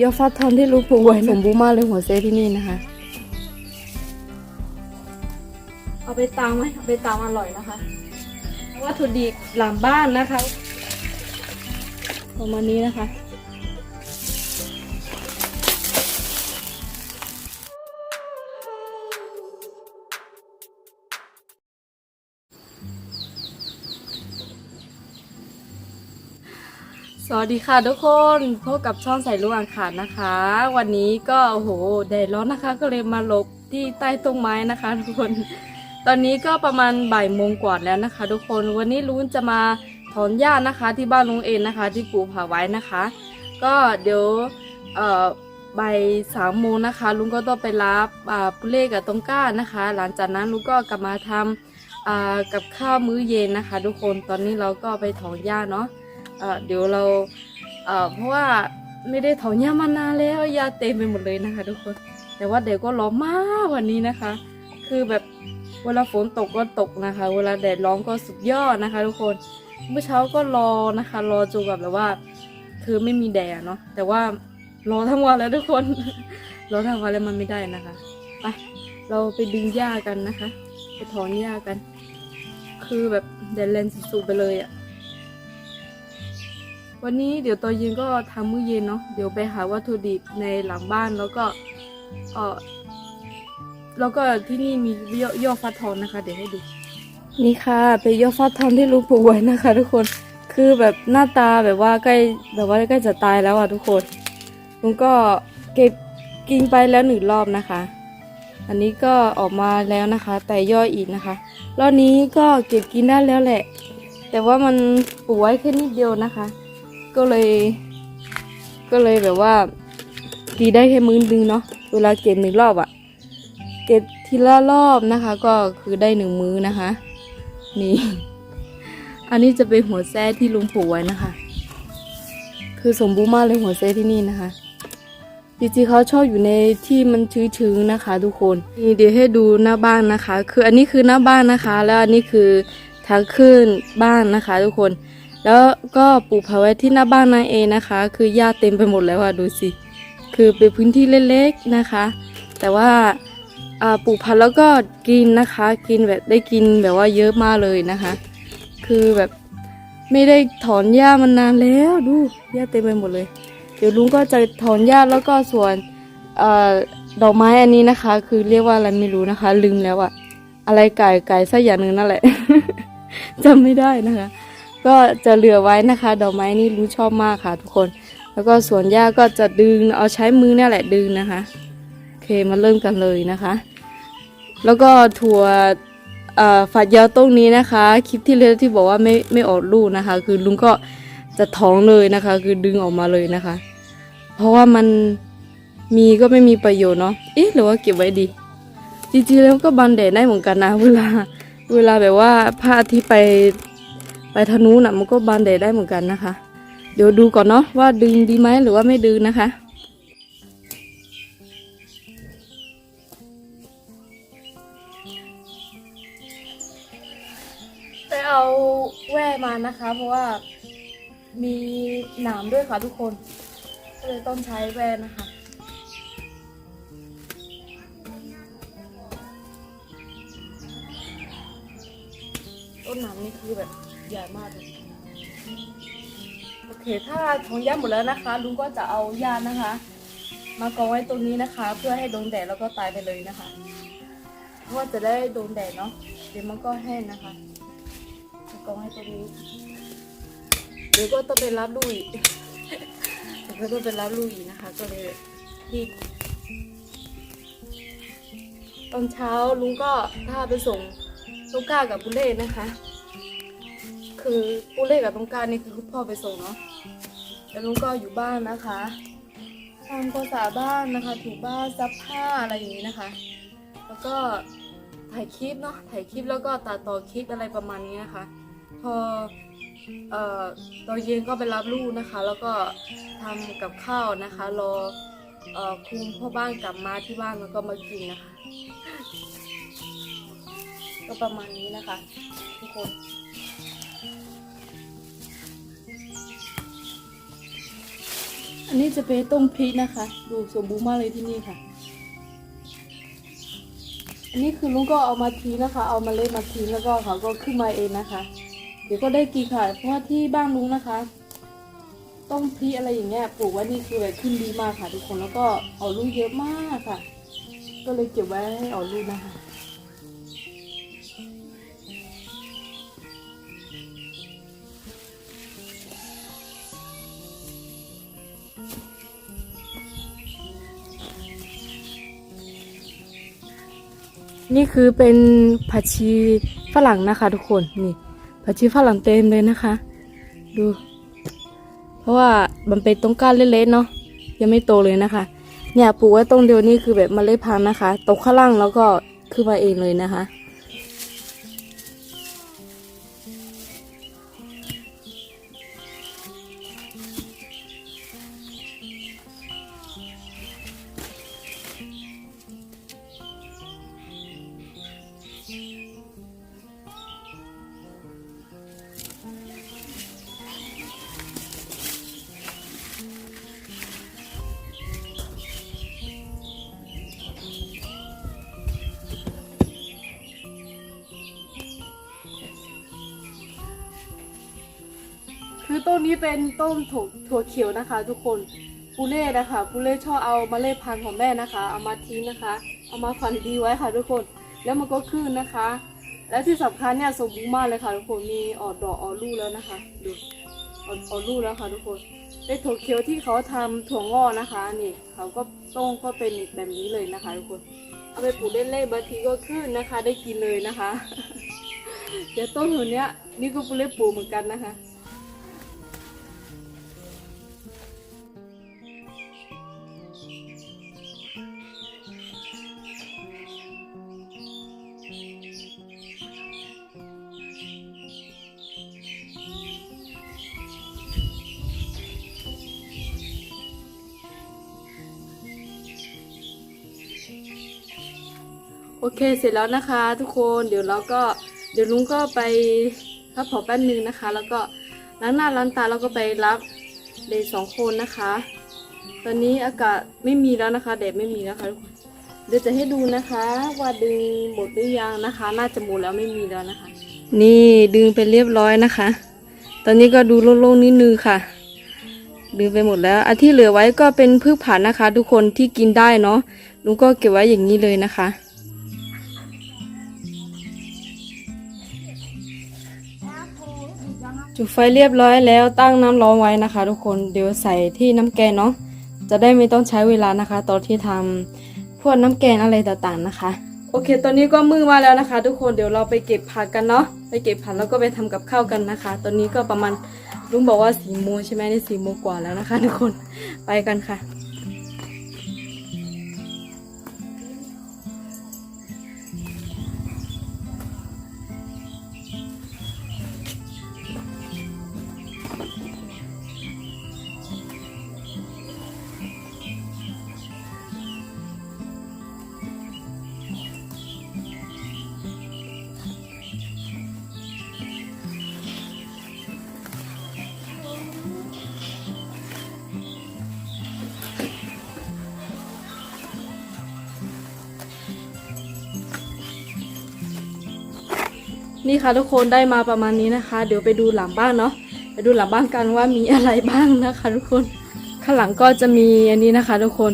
ยอดฟักทองที่ลูกปลูกไว้สมบูรณ์มากเลยหัวเซที่นี่นะคะ เอาไปตามไหมเอาไปตำอร่อยนะคะวัตถุดิบหลังบ้านนะคะ ประมาณนี้นะคะ วัสดีค่ะทุกคนพบกับช่องใส่ลูกอ่างขานนะคะ วันนี้ก็โอ้โหแดดร้อนนะคะ ก็เลยมาหลบที่ใต้ต้นไม้นะคะ ทุกคน ตอนนี้ก็ประมาณบ่ายโมงกว่าแล้วนะคะ ทุกคนวันนี้ลุงจะมาถอนหญ้านะคะ ที่บ้านลุงเองนะคะ ที่ปลูกผ่าไว้นะคะ ก็เดี๋ยวเอ่อบ่ายสามโมงนะคะ ลุงก็ต้องไปรับอ่าปุเล่กับตรงก้านะคะ หลังจากนั้นลุงก็กลับมาทำอ่ากับข้าวมื้อเย็นนะคะ ทุกคนตอนนี้เราก็ไปถอนหญ้าเนาะ เดี๋ยวเราเพราะว่าไม่ได้ถอนหญ้ามานานแล้วหญ้าเต็มไปหมดเลยนะคะ ทุกคน แต่ว่าเดี๋ยวก็ร้อนมากวันนี้นะคะ คือแบบเวลาฝนตกก็ตกนะคะ เวลาแดดร้อนก็สุดยอดนะคะ ทุกคนเมื่อเช้าก็รอนะคะ รอจนแบบแบบว่า คือไม่มีแดดเนาะแต่ว่ารอทั้งวันแล้วทุกคนรอทั้งวันแล้วมันไม่ได้นะคะไปเราไปดึงหญ้ากันนะคะ ไปถอนหญ้ากัน คือแบบแดดแรงสุดๆไปเลยอะ วันนี้เดี๋ยวตอนเย็นก็ทำมื้อเย็นเนาะเดี๋ยวไปหาวัตถุดิบในหลังบ้านแล้วก็เออแล้วก็ที่นี่มียอดยอดฟักทองนะคะ เดี๋ยวให้ดู นี่ค่ะ เป็นยอดฟักทองที่ลูกปลูกไว้นะคะ ทุกคนคือแบบหน้าตาแบบว่าใกล้แบบว่าใกล้จะตายแล้วอะทุกคนลุงก็เก็บกินไปแล้วหนึ่งรอบนะคะ อันนี้ก็ออกมาแล้วนะคะ แต่ย่อยอีกนะคะรอบนี้ก็เก็บกินได้แล้วแหละ แต่ว่ามันปลูกไว้แค่นิดเดียวนะคะ ก็เลย ก็เลยแบบว่ากีได้แค่มื้อนึงเนาะเวลาเก็บหนึ่งรอบอะเก็บทีละรอบนะคะ ก็คือได้หนึ่งมื้อนะคะ นี่ อันนี้จะเป็นหัวแซ่ที่ลุงปลูกไว้นะคะ คือสมบูรณ์มากเลยหัวแซ่ที่นี่นะคะจริงๆเขาชอบอยู่ในที่มันชื้นๆนะคะ ทุกคนนี่เดี๋ยวให้ดูหน้าบ้านนะคะ คืออันนี้คือหน้าบ้านนะคะ แล้วอันนี้คือทางขึ้นบ้านนะคะ ทุกคน แล้วก็ปลูกผักไว้ที่หน้าบ้านนั่นเอนะคะ คือหญ้าเต็มไปหมดแล้วอะดูสิ คือเป็นพื้นที่เล็กๆนะคะ แต่ว่าปลูกผักแล้วก็กินนะคะ กินแบบได้กินแบบว่าเยอะมากเลยนะคะ คือแบบไม่ได้ถอนหญ้ามานนานแล้วดูหญ้าเต็มไปหมดเลย เดี๋ยวลุงก็จะถอนหญ้าแล้วก็ส่วนอดอกไม้อันนี้นะคะ คือเรียกว่าอะไรไม่รู้นะคะ ลืมแล้วอะอะไรไก่ไก่สักอย่างหนึ่งนั่นแหละจำไม่ได้นะคะ ก็จะเหลือไว้นะคะ ดอกไม้นี่รู้ชอบมากค่ะทุกคน แล้วก็สวนหญ้าก็จะดึงเอาใช้มือเนี่ยแหละดึงนะคะโอเคมาเริ่มกันเลยนะคะ แล้วก็ถั่วฝัดยาวต้นนี้นะคะ คลิปที่แล้วที่บอกว่าไม่ไม่ออกลูกนะคะ คือลุงก็จะท้องเลยนะคะ คือดึงออกมาเลยนะคะ เพราะว่ามันมีก็ไม่มีประโยชน์เนาะเอ๊ะหรือว่าเก็บไว้ดี จริงๆแล้วก็บันแดดได้เหมือนกันนะ เวลาเวลาแบบว่าพระอาทิตย์ไป ไปทางนู้นน่ะมันก็บานแดดได้เหมือนกันนะคะ เดี๋ยวดูก่อนเนาะว่าดึงดีไหมหรือว่าไม่ดึงนะคะไปเอาแว่มานะคะ เพราะว่ามีหนามด้วยค่ะทุกคน ก็เลยต้องใช้แว่นะคะต้นหนามนี่คือแบบ ใหญ่มากเลยโอเค ถ้าทองหญ้าหมดแล้วนะคะ ลุงก็จะเอาหญ้านะคะ มากองไว้ตรงนี้นะคะ เพื่อให้โดนแดดแล้วก็ตายไปเลยนะคะเพราะว่าจะได้โดนแดดเนาะเดี๋ยวมันก็แห้งนะคะมากองไว้ตรงนี้เดี๋ยวก็ต้องไปรับลูกอีกเดี๋ยวก็ต้องไปรับลูกอีกนะคะ ก็เลยรีบตอนเช้าลุงก็ถ้าไปส่งลูกก้ากับบุเล่นะคะ คือปูเล่กับตรงกลางนี่คือคุณพ่อไปส่งเนาะแล้วลุงก็อยู่บ้านนะคะทำความสะอาดบ้านนะคะ ถูบ้านซักผ้าอะไรอย่างนี้นะคะ แล้วก็ถ่ายคลิปเนาะถ่ายคลิปแล้วก็ตัดต่อคลิปอะไรประมาณนี้นะคะ พอเอ่อตอนเย็นก็ไปรับลูกนะคะ แล้วก็ทำกับข้าวนะคะรอเอ่อคุณพ่อบ้านกลับมาที่บ้านแล้วก็มากินนะคะ ก็ประมาณนี้นะคะ ทุกคน อันนี้จะเป็นต้มพริกนะคะ ดูสมบูรณ์มากเลยที่นี่ค่ะ อันนี้คือลุงก็เอามาทิ้งนะคะ เอามาเล็ดมาทิ้งแล้วก็เขาก็ขึ้นมาเองนะคะ เดี๋ยวก็ได้กินค่ะ เพราะว่าที่บ้านลุงนะคะต้มพริกอะไรอย่างเงี้ยปลูกไว้นี่คือแบบขึ้นดีมากค่ะ ทุกคนแล้วก็ออกลูกเยอะมากค่ะ ก็เลยเก็บไว้ให้ออกลูกนะคะ นี่คือเป็นผักชีฝรั่งนะคะทุกคนนี่ผักชีฝรั่งเต็มเลยนะคะ ดู เพราะว่ามันเป็นต้นก้านเล็กๆเนาะยังไม่โตเลยนะคะ เนี่ยปลูกไว้ต้นเดียวนี่คือแบบมเมล็ดพันธุ์นะคะตกข้างล่างแล้วก็ขึ้นมาเองเลยนะคะ ต้นนี้เป็นต้นถั่วถั่วเขียวนะคะ ทุกคนปูเล่นะคะปูเล่ชอบเอามาเล็ดพันธุ์ของแม่นะคะ เอามาทิ้งนะคะ เอามาฝันดีไว้ค่ะ ทุกคนแล้วมันก็ขึ้นนะคะ และที่สำคัญเนี่ยสมบูรณ์มากเลยค่ะ ทุกคนมีออกดอกออกลูกแล้วนะคะดูออกออกลูกแล้วค่ะ ทุกคนเป็นถั่วเขียวที่เขาทำถั่วงอกนะคะนี่เขาก็ต้งก็เป็นแบบนี้เลยนะคะ ทุกคนเอาไปปลูกเล่นๆบางทีก็ขึ้นนะคะ ได้กินเลยนะคะเดี๋ยวต้นหัวเนี้ยนี่ก็ปูเล่ปลูกเหมือนกันนะคะ อเคเสร็จแล้วนะคะ ทุกคนเดี๋ยวเราก็เดี๋ยวลุงก็ไปพักผ่อนแป๊บนึงนะคะ แล้วก็ล้างหน้าล้างตาแล้วก็ไปรับเด็กสองคนนะคะ ตอนนี้อากาศไม่มีแล้วนะคะแดดไม่มีแล้วค่ะทุกคนเดี๋ยวจะให้ดูนะคะ ว่าดึงหมดหรือยังนะคะ น่าจะหมดแล้วไม่มีแล้วนะคะ นี่ดึงไปเรียบร้อยนะคะ ตอนนี้ก็ดูโล่งๆนิดนึงค่ะ ดึงไปหมดแล้วอันที่เหลือไว้ก็เป็นพืชผักนะคะ ทุกคนที่กินได้เนาะลุงก็เก็บไว้อย่างนี้เลยนะคะ จุดไฟเรียบร้อยแล้วตั้งน้ำร้อนไว้นะคะ ทุกคนเดี๋ยวใส่ที่น้ำแกงเนาะจะได้ไม่ต้องใช้เวลานะคะ ตอนที่ทำพวกน้ำแกงอะไรต่างๆนะคะ โอเค ตอนนี้ก็มือมาแล้วนะคะ ทุกคนเดี๋ยวเราไปเก็บผักกันเนาะไปเก็บผักแล้วก็ไปทำกับข้าวกันนะคะ ตอนนี้ก็ประมาณลุงบอกว่าสี่โมงใช่ไหมนี่สี่โมงกว่าแล้วนะคะ ทุกคนไปกันค่ะ นี่ค่ะทุกคนได้มาประมาณนี้นะคะ เดี๋ยวไปดูหลังบ้านเนาะไปดูหลังบ้านกันว่ามีอะไรบ้างนะคะ ทุกคนข้างหลังก็จะมีอันนี้นะคะ ทุกคน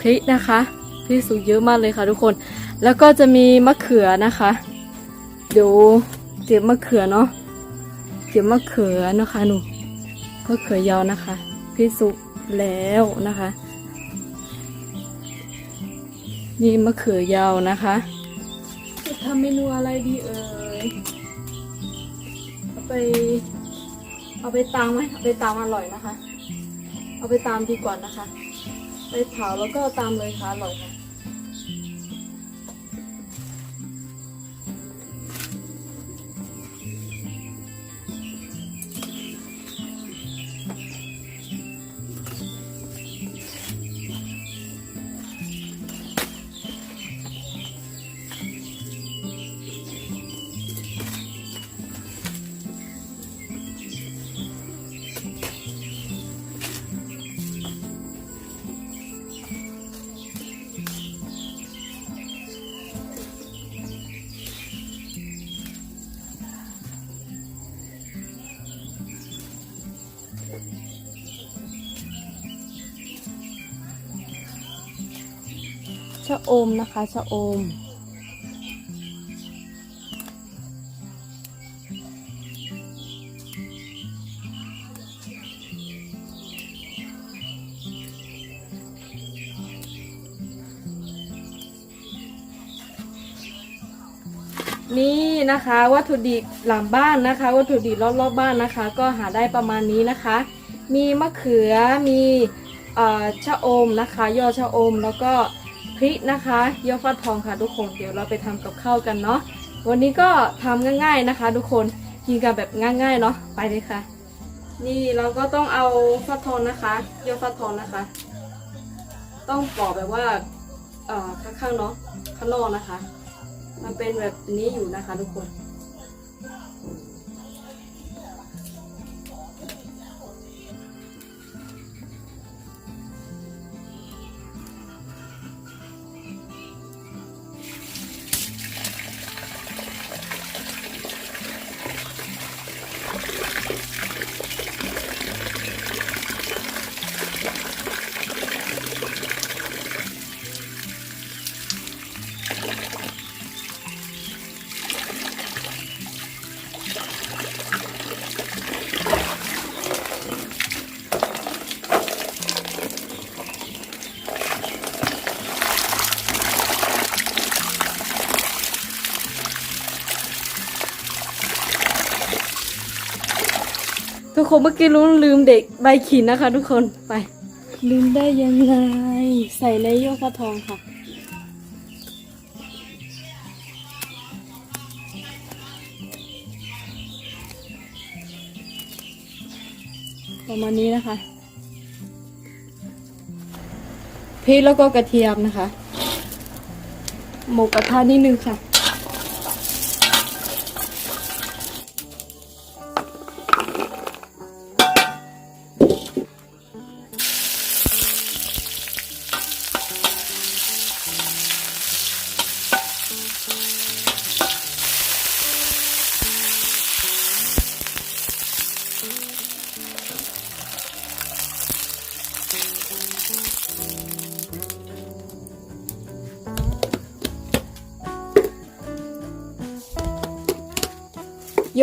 พริกนะคะพริกสุกเยอะมากเลยค่ะ ทุกคน แล้วก็จะมีมะเขือนะคะ เดี๋ยวเก็บมะเขือเนาะเก็บมะเขือนะคะหนูมะเขือยาวนะคะพริกสุกแล้วนะคะนี่มะเขือยาวนะคะ จะทำเมนูอะไรดีเอ่ย เอาไป เอาไปตามไหมเอาไปตามอร่อยนะคะ เอาไปตามดีกว่านะคะ ไปเผาแล้วก็ตามเลยค่ะอร่อยค่ะะอมนะคะชะอม นี่นะคะวัตถุดิบหลังบ้านนะคะ วัตถุดิบรอบๆบบ้านนะคะ ก็หาได้ประมาณนี้นะคะ มีมะเขือมีอชะอมนะคะ ยอดชะอมแล้วก็ พริกนะคะยอดฟักทองค่ะทุกคนเดี๋ยวเราไปทำกับข้าวกันเนาะวันนี้ก็ทำง่ายๆนะคะ ทุกคนกินกันแบบง่ายๆเนาะไปเลยค่ะ นี่เราก็ต้องเอาฟักทองนะคะยอดฟักทองนะคะ ต้องปอกแบบว่าเอ่อข้างๆเนาะข้างนอกนะคะ มันเป็นแบบนี้อยู่นะคะ ทุกคน กคนเมื่อกี้ลืมเด็กใบขินนะคะ ทุกคนไป ลืมได้ยังไง ใส่ในโยกฟักทองค่ะ ประมาณนี้นะคะพริกแล้วก็กระเทียมนะคะ หมกกระทะนิดนึงค่ะ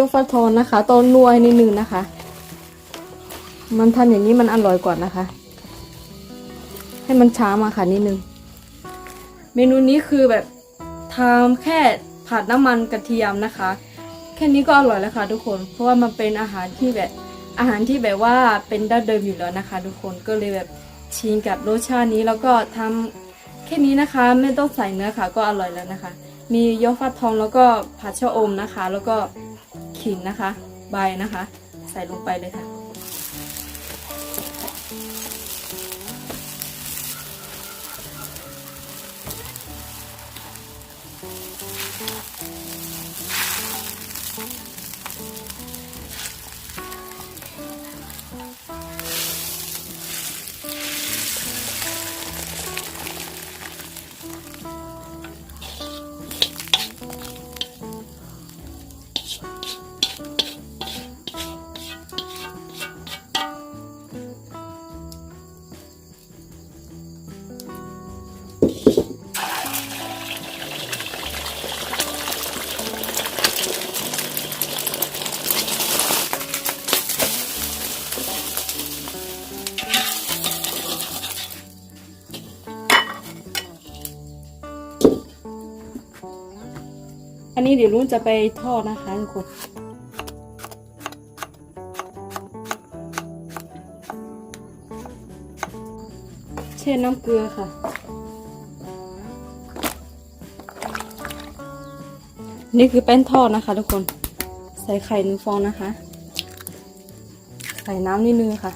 โยกฟักทองนะคะต้นนวยนิดนึงนะคะ มันทำอย่างนี้มันอร่อยกว่านะคะ ให้มันช้ามาค่ะนิดนึง เมนูนี้คือแบบทำแค่ผัดน้ำมันกระเทียมนะคะ แค่นี้ก็อร่อยแล้วค่ะทุกคน เพราะว่ามันเป็นอาหารที่แบบอาหารที่แบบว่าเป็นดั้งเดิมอยู่แล้วนะคะ ทุกคนก็เลยแบบชินกับรสชาตินี้แล้วก็ทำแค่นี้นะคะ ไม่ต้องใส่เนื้อค่ะก็อร่อยแล้วนะคะ มีโยกฟักทองแล้วก็ผัดชะอมนะคะ แล้วก็ ขิงนะคะ ใบนะคะ ใส่ลงไปเลยค่ะ นี้เดี๋ยวลุงจะไปทอดนะคะทุกคนเช่นน้ำเกลือค่ะ นี่คือแป้นทอดนะคะทุกคน ใส่ไข่หนึ่งฟองนะคะ ใส่น้ำนิดนึงค่ะ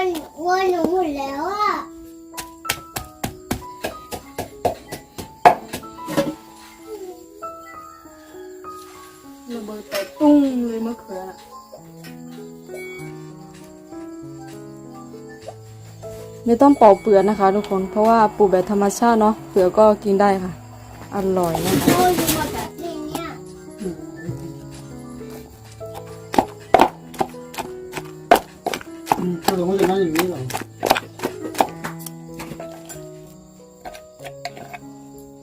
วนวนหนูหมดแล้วอะระเบิดแต่ตุ้งเลยมะเขือน่ะไม่ต้องปอกเปลือกนะคะทุกคน เพราะว่าปลูกแบบธรรมชาติเนาะ เปลือกก็กินได้ค่ะ อร่อยนะคะ โอ้ย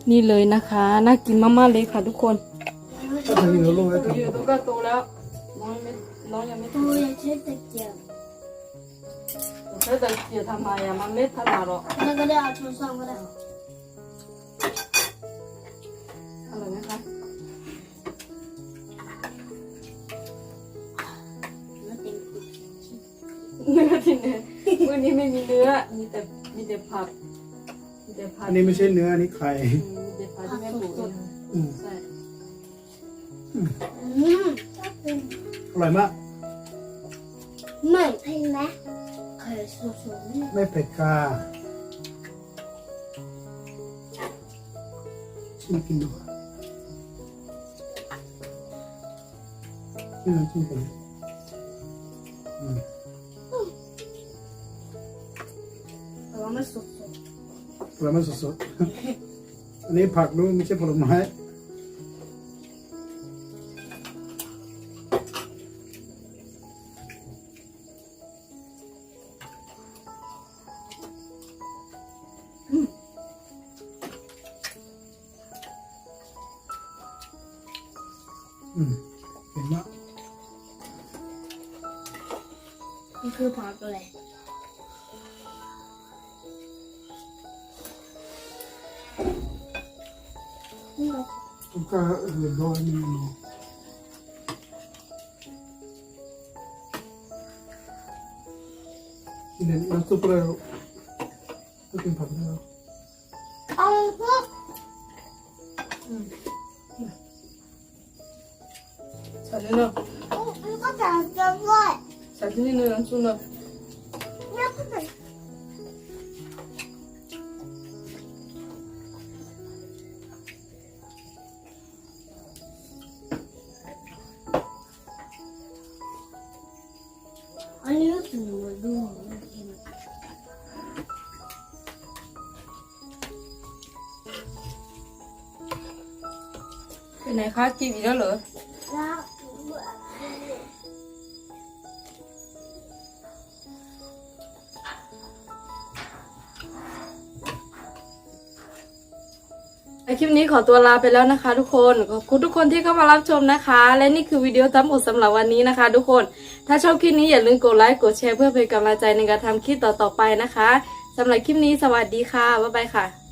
นี่เลยนะคะ น่ากินมากๆเลยค่ะทุกคนถ้าทางนี้เราลงแล้วอยู่ตัวก็โตแล้วน้องยังไม่น้องยังไม่โตโอ้ยใช้ตะเกียบใช้แต่เกียร์ทำไมอะมันไม่ถนัดหรอกแล้วก็ได้เอาช้อนซ่อมก็ได้อร่อยไหมคะมาเต็มเนื้อที่ไหนมื้อนี้ไม่มีเนื้อมีแต่มีแต่ผัก มีแต่ผักอันนี้ไม่ใช่เนื้ออันนี้ไข่อืมมีแต่ผักที่แม่ปลูกเองอืมใช่อืมอร่อยมาก ไม่เห็นไหมเคยสูงๆเนี่ยไม่เผ็ดกาชิมกินดูชิมน้ำจิ้มกันอืมแต่ว่าไม่สุก ผลไม้สดๆ อันนี้ผักด้วยไม่ใช่ผลไม้ ทุกกาเหลือร้อยเมนูกินเน้ำซุปเลยลูกก็กินผักได้แล้วเอาพ เป็นไหนคะกินอีกแล้วเหรอในคลิปนี้ขอตัวลาไปแล้วนะคะ ทุกคน ขอบคุณทุกคนที่เข้ามารับชมนะคะ และนี่คือวิดีโอทั้งหมดสำหรับวันนี้นะคะ ทุกคน ถ้าชอบคลิปนี้อย่าลืมกดไลค์กดแชร์เพื่อเป็นกำลังใจในการทำคลิปต่อๆไปนะคะสำหรับคลิปนี้สวัสดีค่ะบ๊ายบายค่ะ